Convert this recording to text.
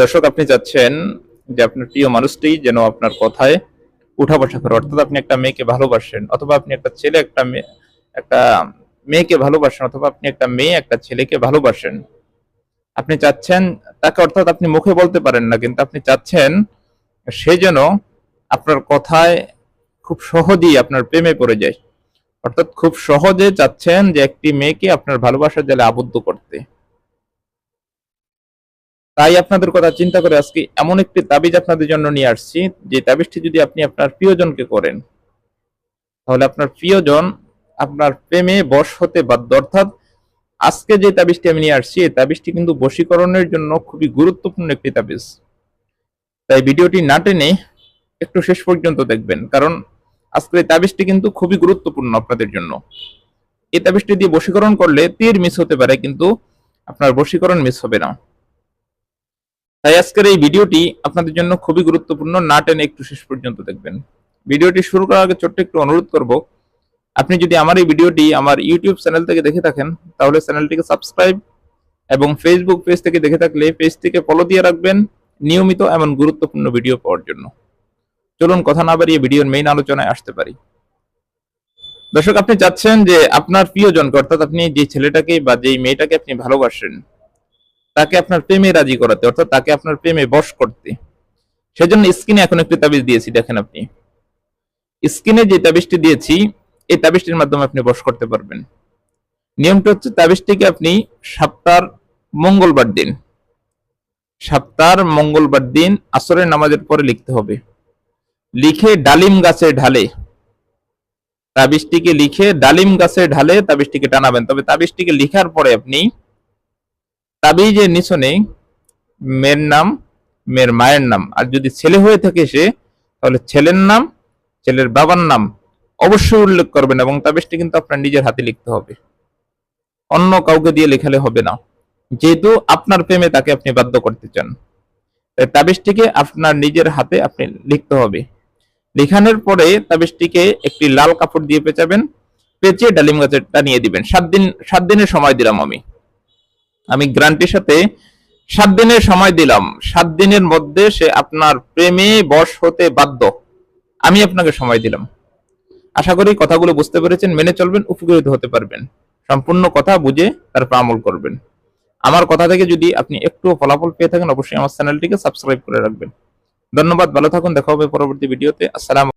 দর্শক, আপনি চাচ্ছেন যে আপনার প্রিয় মানুষটি যেন আপনার কথায় উঠা বসা করে, অর্থাৎ আপনি একটা মেয়েকে ভালোবাসেন, অথবা আপনি একটা ছেলে, একটা একটা মেয়েকে ভালোবাসেন, অথবা আপনি একটা মেয়ে, একটা ছেলেকে ভালোবাসেন। আপনি চাচ্ছেন তাকে, অর্থাৎ আপনি মুখে বলতে পারেন না, কিন্তু আপনি চাচ্ছেন সে যেন আপনার কথায় খুব সহজেই আপনার প্রেমে পড়ে যায়। অর্থাৎ খুব সহজে চাচ্ছেন যে একটি মেয়েকে আপনার ভালোবাসার জালে আবদ্ধ করতে। তাই আপনাদের কথা চিন্তা করে আজকে এমন একটি তাবিজ আপনাদের জন্য নিয়ে আসছি। যে তাবিজটি যদি আপনি আপনার প্রিয়জনকে করেন, তাহলে আপনার প্রিয়জন আপনার প্রেমে বশ হতে বাধ্য। অর্থাৎ আজকে যে তাবিজটি আমি নিয়ে আসছি, এই তাবিজটি কিন্তু বশীকরণের জন্য খুবই গুরুত্বপূর্ণ একটি তাবিজ। তাই ভিডিওটি না টেনে একটু শেষ পর্যন্ত দেখবেন, কারণ আজকের এই তাবিজটি কিন্তু খুবই গুরুত্বপূর্ণ আপনাদের জন্য। এই তাবিজটি দিয়ে বশীকরণ করলে তীর মিস হতে পারে, কিন্তু আপনার বশীকরণ মিস হবে না। তাই আজকের এই ভিডিওটি আপনাদের জন্য খুবই গুরুত্বপূর্ণ, না টেনে একটু শেষ পর্যন্ত দেখবেন। ভিডিওটি শুরু করার আগে ছোট্ট একটু অনুরোধ করব, আপনি যদি আমার এই ভিডিওটি আমার ইউটিউব চ্যানেল থেকে দেখে থাকেন, তাহলে চ্যানেলটিকে সাবস্ক্রাইব এবং ফেসবুক পেজ থেকে দেখে থাকলে পেজটিকে ফলো দিয়ে রাখবেন নিয়মিত এমন গুরুত্বপূর্ণ ভিডিও পাওয়ার জন্য। চলুন কথা না বাড়িয়ে ভিডিওর মেইন আলোচনায় আসতে পারি। দর্শক, আপনি চাচ্ছেন যে আপনার প্রিয়জনকে, অর্থাৎ আপনি যে ছেলেটাকে বা যেই মেয়েটাকে আপনি ভালোবাসেন তাকে আপনার প্রেমে রাজি করাতে, অর্থাৎ তাকে আপনার প্রেমে বশ করতে। সেজন্য স্ক্রিনে এখন একটি তাবিজ দিয়েছি, দেখেন আপনি। স্ক্রিনে যে তাবিজটি দিয়েছি, এই তাবিজটির মাধ্যমে আপনি বশ করতে পারবেন। নিয়মটা হচ্ছে তাবিজটিকে আপনি সপ্তাহ মঙ্গলবার দিন সপ্তাহ মঙ্গলবার দিন আসরের নামাজের পরে লিখতে হবে। লিখে ডালিম গাছে ঢালে, তাবিজটিকে লিখে ডালিম গাছে ঢালে তাবিজটিকে টানাবেন। তবে তাবিজটিকে লিখার পরে আপনি তাবিজের নিচনে মেয়ের নাম, মেয়ের মায়ের নাম। আর যদি ছেলে হয়ে থাকে সে, তাহলে ছেলের নাম, ছেলের বাবার নাম অবশ্যই উল্লেখ করবেন এবং তাবিজটি কিন্তু আপনার নিজের হাতে লিখতে হবে। অন্য কাউকে দিয়ে লেখালে হবে না। যেহেতু আপনার প্রেমে তাকে আপনি বাধ্য করতে চান। তাই তাবিজটিকে আপনার নিজের হাতে আপনি লিখতে হবে। লেখানোর পরে তাবিজটিকে একটি লাল কাপড় দিয়ে পেঁচাবেন, পেঁচিয়ে ডালিম গাছে টানিয়ে দিবেন। সাত দিন, সাত দিনের সময় দিলাম আমি। আমি গ্রান্টির সাথে সাত দিনের সময় দিলাম। সাত দিনের মধ্যে সে আপনার প্রেমে বশ হতে বাধ্য। আমি আপনাকে সময় দিলাম। আশা করি কথাগুলো বুঝতে পেরেছেন, মেনে চলবেন, উপকৃত হতে পারবেন। সম্পূর্ণ কথা বুঝে তারপর আমল করবেন। আমার কথা থেকে যদি আপনি একটু ফলাফল পেয়ে থাকেন, অবশ্যই আমার চ্যানেলটিকে সাবস্ক্রাইব করে রাখবেন। ধন্যবাদ, ভালো থাকুন, দেখা হবে পরবর্তী ভিডিওতে। আসসালাম